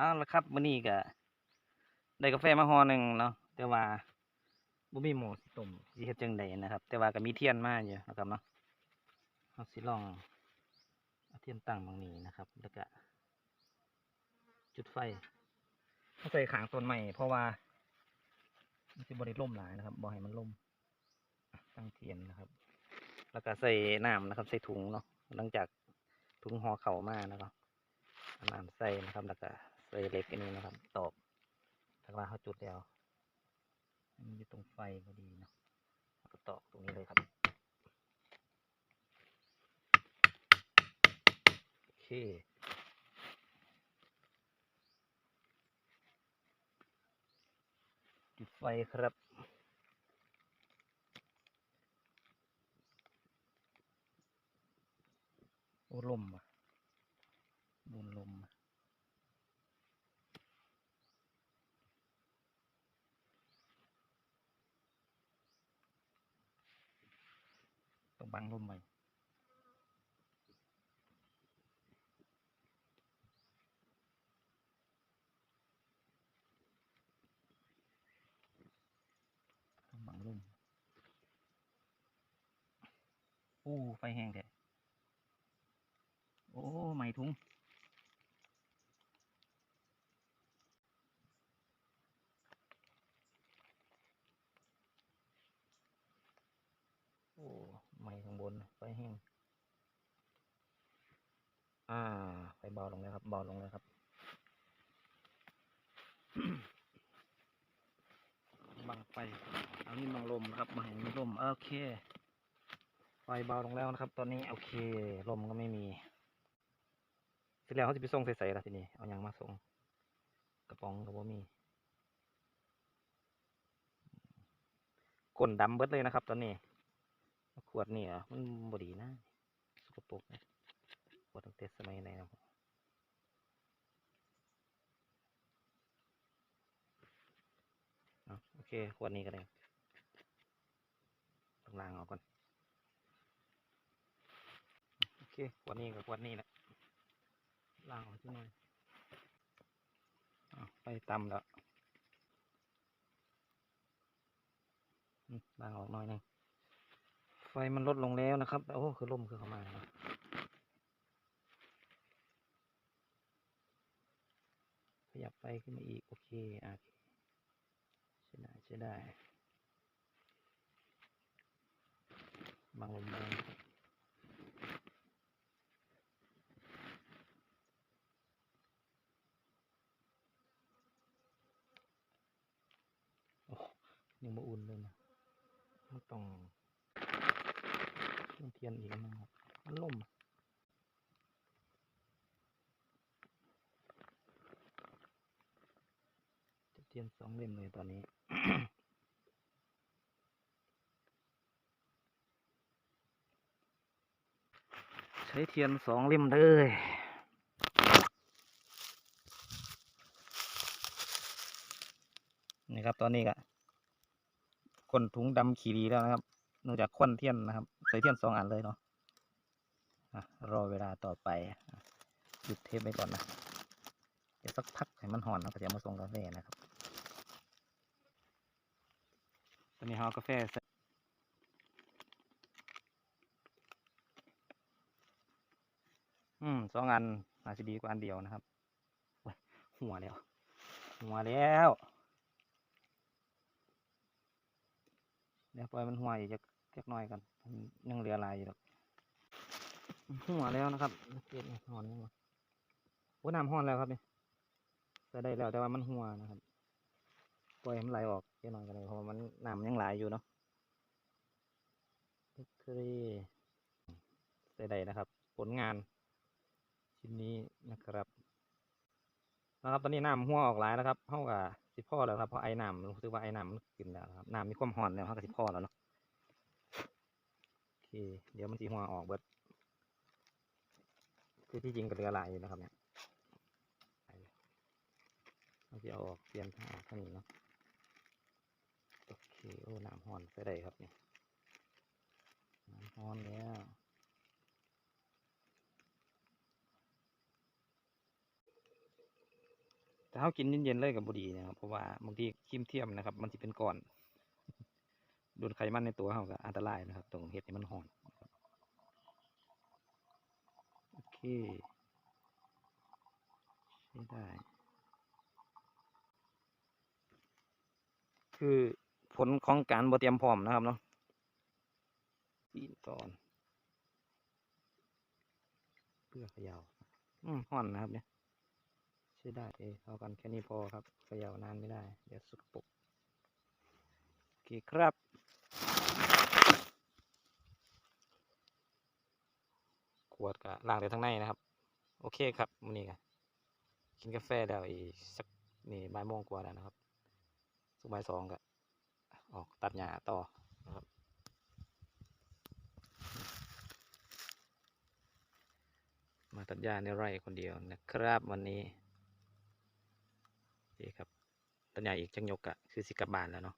เอาละครับมื้อนี้ก็ได้กาแฟมาห่อหนึ่งเนาะแต่ว่าบ่มีหมูสิต้มสิเฮ็ดจังไดนะครับ แต่ว่าก็มีเทียนมาอยู่นะครับเนาะเฮาสิลองเอาเทียนตั้งบางนี้นะครับ แล้วก็จุดไฟเฮาใส่ขางต้นไม้เพราะว่ามันสิบ่ได้ล่มหลายนะครับบ่ให้มันล่มตั้งเทียนนะครับ แล้วก็ใส่น้ำนะครับ ใส่ถุงเนาะหลังจากถุงห่อเข่ามานะครับน้ำใส่นะครับแล้วก็ ใส่เล็กอันนี้นะครับ ตอกถ้าว่าเขาจุดแล้วมันอยู่ตรงไฟพอดีเนาะก็ตอกตรงนี้เลยครับ โอเคจุดไฟครับโอ้ลมอะโดนลมอะต้อง บังลมไว้บังลมโอ้ ไฟแห้งแท้โอ้ไหมถุง โอ้ไหมข้างบ นไฟแห้ง อ่า ไฟเบาลงแล้วครับ เบาลงแล้วครับ บังไฟเอานี่บังลมนะครับมาเห็นมีลม โอเค ไฟเบาลงแล้วนะครับ ตอนนี้ โอเค ลมก็ไม่มี เสร็จแล้วเขาจะไปส่งใส่ๆละทีนี้ เอาอย่างมาส่ง กระป๋องกับว่ามีก้นดำเบิดเลยนะครับ ตอนนี้ ขวดนี่เหรอมันบดีนะสกปรกนะขวดตั้งแต่สมัยไหนนะโอเค ขวดนี้ก็ได้ต้องล้างออกก่อน โอเค ขวดนี้กับขวดนี้แหละล้างออกที่หน่อยไปตำแล้วล้างออกหน่อยนึง ไฟมันลดลงแล้วนะครับ โอ้ คือลมคือเข้ามาแล้วขยับไฟขึ้นมาอีก โอเคอะใช่ได้ใช่ได้ บางลมแรงโอ้ยังมาอุ่นเลยนะมันต้อง ต้องเทียนอีกอันนึงครับ มันล่มจะเทียนสองเล่มเลยตอนนี้ใช้เทียนสองเล่มเลยนี่ครับตอนนี้ก็คนถุงดำขีดีแล้วนะครับนอกจากควันเทียนนะครับ ใส่เทียนสองอันเลยเนาะรอเวลาต่อไปหยุดเทปไปก่อนนะเดี๋ยวสักพักให้มันห่อนแล้วก็จะมาส่งกาแฟนะครับ ตอนนี้เราเอากาแฟใส่อืมสองอันอาจจะดีกว่าอันเดียวนะครับ หัวแล้ว หัวแล้ว เดี๋ยวปล่อยมันหัวอีกจักจักน่อยกัน ยังเหลือลายอยู่หรอกหัวแล้วนะครับเก็บหอนนี่าโอ้น้ำห้อนแล้วครับเนี่ใส่ได้แล้วแต่ว่ามันหัวนะครับปล่อยมันไหลออกเยอะหน่อยกันเลยเพราะมันน้ำยังไหลอยู่เนาะครีใส่ได้นะครับ ผลงาน ชิ้นนี้นะครับนะครับ ตอนนี้น้ำหัวออกหลายนะครับเท่ากับสิพ่อแล้วครับเพราะไอ้น้ำรู้สึกว่าไอ้น้ำมันขึ้นแล้วครับน้ำมีความห่อนแล้วเท่ากับสิพ่อแล้วเนาะ เค เดี๋ยวมันสีหัวออกเบิด คือที่จริงก็เหลือหลายอยู่นะครับเนี่ยมันจะเอาออกเปลี่ยนทางออกทานี้เนาะ โอเค โอ้น้ำห่อนใส่ได้ครับเนี่ยน้ำห่อนแล้วถ้าเขากินเย็นๆเลยกับบดีนะครับ เพราะว่าบางทีครีมเทียมนะครับ มันจะเป็นก้อน โดนไขมันในตัวเขาก็อันตรายนะครับ ตรงเห็ดให้มันหอนโอเคใช้ได้ คือผลของการบเตรียมพร้อมนะครับเนาะปีนก่อนเพื่อเขยาวอืมห่อนนะครับเนี่ยใช้ได้เอยเอากันแค่นี้พอครับเขยาวนานไม่ได้ เดี๋ยวสุกปรกโอเคครับ ขวดกะล้างแต่ทั้งในนะครับ โอเคครับมื้อนี้ก็กินกาแฟแล้วอีกสักนี่บ่ายโมงกว่าแล้วนะครับสักบ่ายสองก็ออกตัดหญ้าต่อนะครับมาตัดหญ้าในไร่คนเดียวนะครับวันนี้โอเคครับตัดหญ้าอีกจังยกอะคือสิกลับบ้านแล้วเนาะ